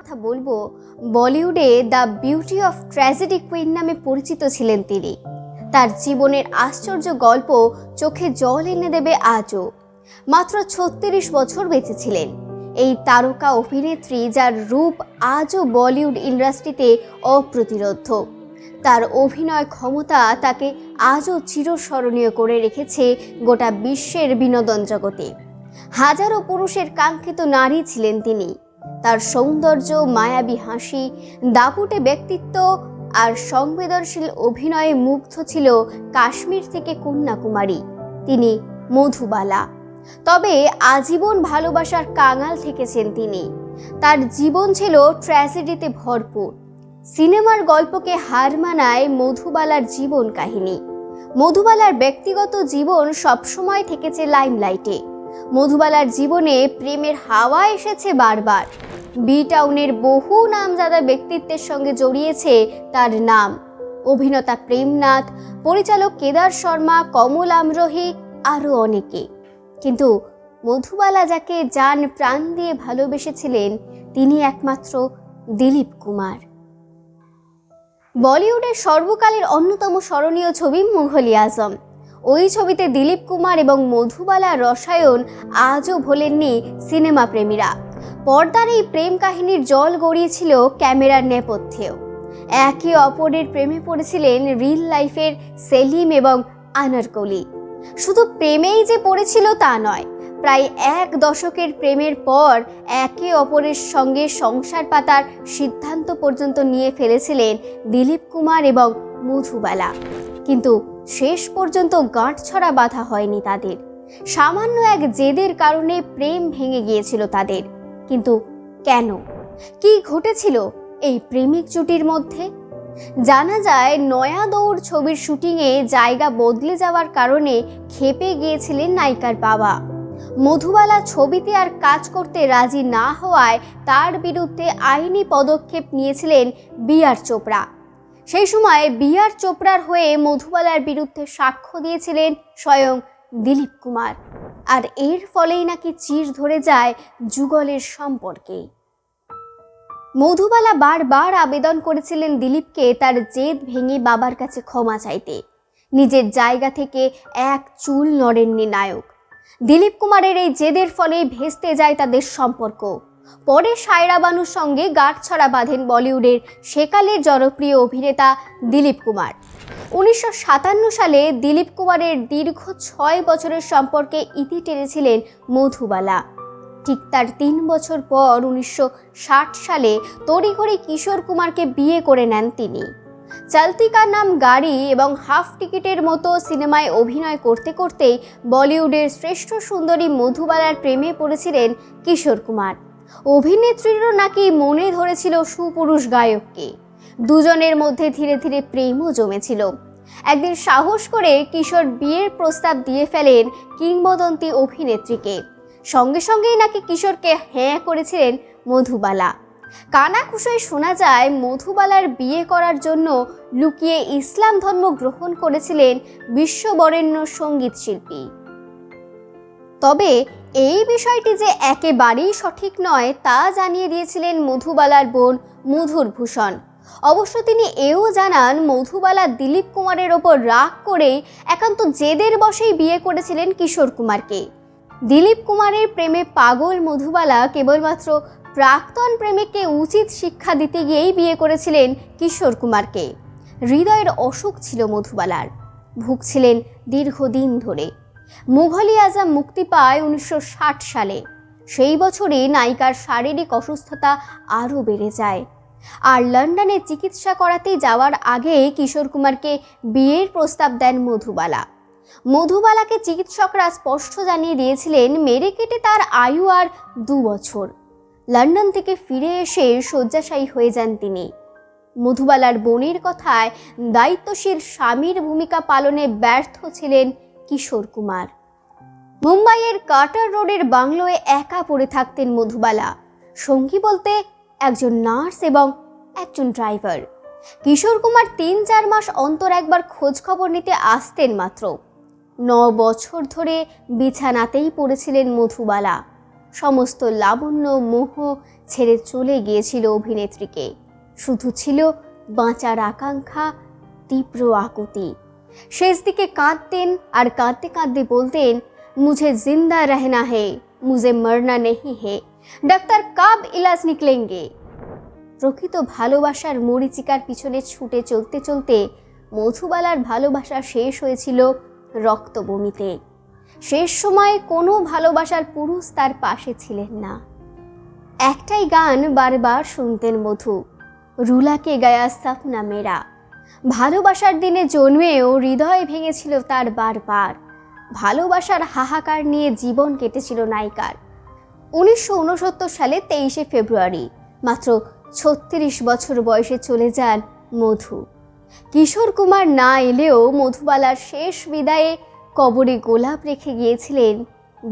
কথা বলব, বলিউডে the beauty of tragedy queen নামে পরিচিত ছিলেন তিনি। তার জীবনের আশ্চর্য গল্প চোখে জল এনে দেবে আজও। মাত্র ছত্রিশ বছর বেঁচে ছিলেন। এই তারকা অভিনেত্রী যার রূপ আজও বলিউড ইন্ডাস্ট্রিতে অপ্রতিরোধ্য। তার অভিনয় ক্ষমতা তাকে আজও চিরস্মরণীয় করে রেখেছে গোটা বিশ্বের বিনোদন জগতে। হাজারো পুরুষের কাঙ্ক্ষিত নারী ছিলেন তিনি। তার সৌন্দর্য, মায়াবী হাসি, দাপুটে ব্যক্তিত্ব আর সংবেদনশীল অভিনয়ে মুগ্ধ ছিল কাশ্মীর থেকে কন্যাকুমারী। তিনি মধুবালা। তবে আজীবন ভালোবাসার কাঙাল থেকেছেন তিনি। তার জীবন ছিল ট্র্যাজেডিতে ভরপুর। সিনেমার গল্পকে হার মানায় মধুবালার জীবন কাহিনী। মধুবালার ব্যক্তিগত জীবন সবসময় থেকেছে লাইমলাইটে। মধুবালার জীবনে প্রেমের হাওয়া এসেছে বারবার। বি টাউনের বহু নামজাদা ব্যক্তিত্বের সঙ্গে জড়িয়েছে তার নাম। অভিনেতা প্রেমনাথ, পরিচালক কেদার শর্মা, কমল আমরোহী, আরও অনেকে। কিন্তু মধুবালা যাকে যান প্রাণ দিয়ে ভালোবেসেছিলেন, তিনি একমাত্র দিলীপ কুমার। বলিউডের সর্বকালের অন্যতম স্মরণীয় ছবি মুঘলি আজম। ওই ছবিতে দিলীপ কুমার এবং মধুবালা রসায়ন আজও ভোলেননি সিনেমা প্রেমীরা পর্দার এই প্রেম কাহিনীর জল গড়িয়েছিল ক্যামেরার নেপথ্যেও। একে অপরের প্রেমে পড়েছিলেন রিল লাইফের সেলিম এবং আনারকলি শুধু প্রেমেই যে পড়েছিল তা নয়, প্রায় এক দশকের প্রেমের পর একে অপরের সঙ্গে সংসার পাতার সিদ্ধান্ত পর্যন্ত নিয়ে ফেলেছিলেন দিলীপ কুমার এবং মধুবালা। কিন্তু শেষ পর্যন্ত গাঁটছড়া বাঁধা হয়নি তাদের। সামান্য এক জেদের কারণে প্রেম ভেঙে গিয়েছিল তাদের। কিন্তু কেন? কি ঘটেছিল এই প্রেমিক জুটির মধ্যে? জানা যায়, নয়া দৌড় ছবির শুটিংয়ে জায়গা বদলে যাওয়ার কারণে খেপে গিয়েছিলেন নায়িকার বাবা। মধুবালা ছবিতে আর কাজ করতে রাজি না হওয়ায় তার বিরুদ্ধে আইনি পদক্ষেপ নিয়েছিলেন বিআর চোপড়া। সেই সময় বিআর চোপড়ার হয়ে মধুবালার বিরুদ্ধে সাক্ষ্য দিয়েছিলেন স্বয়ং দিলীপ কুমার। আর এর ফলেই নাকি চির ধরে যায় যুগলের সম্পর্কে। মধুবালা বারবার আবেদন করেছিলেন দিলীপকে তার জেদ ভেঙে বাবার কাছে ক্ষমা চাইতে। নিজের জায়গা থেকে এক চুল নড়েননি নায়ক। দিলীপ কুমারের এই জেদের ফলে ভেস্তে যায় তাদের সম্পর্ক। পরে সায়রা বানুর সঙ্গে গাঁটছড়া বাঁধেন বলিউডের সেকালের জনপ্রিয় অভিনেতা দিলীপ কুমার। উনিশশো সাতান্ন সালে দিলীপ কুমারের দীর্ঘ ছয় বছরের সম্পর্কে ইতি টেনেছিলেন মধুবালা। ঠিক তার তিন বছর পর উনিশশো ষাট সালে তড়িঘড়ি কিশোর কুমারকে বিয়ে করে নেন তিনি। চলতি নাম গাড়ি এবং হাফ টিকিটের মতো সিনেমায় অভিনয় করতে করতেই বলিউডের শ্রেষ্ঠ সুন্দরী মধুবালার প্রেমে পড়েছিলেন কিশোর কুমার। অভিনেত্রীরও নাকি মনে ধরেছিল সুপুরুষ গায়ককে। দুজনের মধ্যে ধীরে ধীরে প্রেমও জমেছিল। একদিন সাহস করে কিশোর বিয়ের প্রস্তাব দিয়ে ফেলেন কিংবদন্তি অভিনেত্রীকে। সঙ্গে সঙ্গেই নাকি কিশোরকে হ্যাঁ করেছিলেন মধুবালা। কানাকুশোয় শোনা যায়, মধুবালার বিয়ে করার জন্য লুকিয়ে ইসলাম ধর্ম গ্রহণ করেছিলেন বিশ্ববরেণ্য সংগীত শিল্পী। তবে এই বিষয়টি যে একেবারেই সঠিক নয়, তা জানিয়ে দিয়েছিলেন মধুবালার বোন মধুর ভূষণ। অবশ্য তিনি এও জানান, মধুবালা দিলীপ কুমারের ওপর রাগ করেই একান্ত জেদের বসেই বিয়ে করেছিলেন কিশোর কুমারকে। দিলীপ কুমারের প্রেমে পাগল মধুবালা কেবলমাত্র প্রাক্তন প্রেমিককে উচিত শিক্ষা দিতে গিয়েই বিয়ে করেছিলেন কিশোর কুমারকে। হৃদয়ের অসুখ ছিল মধুবালার। ভুগছিলেন দীর্ঘদিন ধরে। মুঘলি আজম মুক্তি পায় উনিশশো ষাট সালে। সেই বছরই নায়িকার শারীরিক অসুস্থতা আরও বেড়ে যায়। আর লন্ডনে চিকিৎসা করাতে যাওয়ার আগে কিশোর কুমারকে বিয়ের প্রস্তাব দেন মধুবালা। মধুবালাকে চিকিৎসকরা স্পষ্ট জানিয়ে দিয়েছিলেন, মেরে কেটে তার আয়ু আর দু বছর। লন্ডন থেকে ফিরে এসে শয্যাশায়ী হয়ে যান তিনি। মধুবালার বোনের কথায় দায়িত্বশীল স্বামীর ভূমিকা পালনে ব্যর্থ ছিলেন কিশোর কুমার। মুম্বাইয়ের কাটার রোডের বাংলোয় একা পড়ে থাকতেন মধুবালা। সঙ্গী বলতে একজন নার্স এবং একজন ড্রাইভার। কিশোর কুমার তিন চার মাস অন্তর একবার খোঁজ খবর নিতে আসতেন মাত্র। ন বছর ধরে বিছানাতেই পড়েছিলেন মধুবালা। সমস্ত লাবণ্য মোহ ছেড়ে চলে গিয়েছিল অভিনেত্রীকে। শুধু ছিল বাঁচার আকাঙ্ক্ষা, তীব্র আকুতি। শেষ দিকে কাঁদতেন আর কাঁদতে কাঁদতে বলতেন, মুঝে জিন্দা রহনা হে, মুঝে মরনা নেহি হে। ডাক্তার কাব ইলাজ নিকলেঙ্গে। প্রকৃত ভালোবাসার মরিচিকার পিছনে ছুটে চলতে চলতে মধুবালার ভালোবাসা শেষ হয়েছিল রক্তবমিতে। শেষ সময়ে কোনো ভালোবাসার পুরুষ তার পাশে ছিলেন না। একটাই গান বারবার শুনতেন মধু, রুলাকে গায়া সাপনা মেরা। ভালোবাসার দিনে জন্মেও হৃদয় ভেঙেছিল তার বারবার। ভালোবাসার হাহাকার নিয়ে জীবন কেটেছিল নায়িকার। উনিশশো উনসত্তর সালে তেইশে ফেব্রুয়ারি। মাত্র ছত্রিশ বছর বয়সে চলে যান মধু। কিশোর কুমার না এলেও মধুবালার শেষ বিদায়ে কবরে গোলাপ রেখে গিয়েছিলেন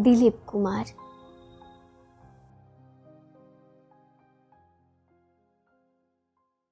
দিলীপ কুমার।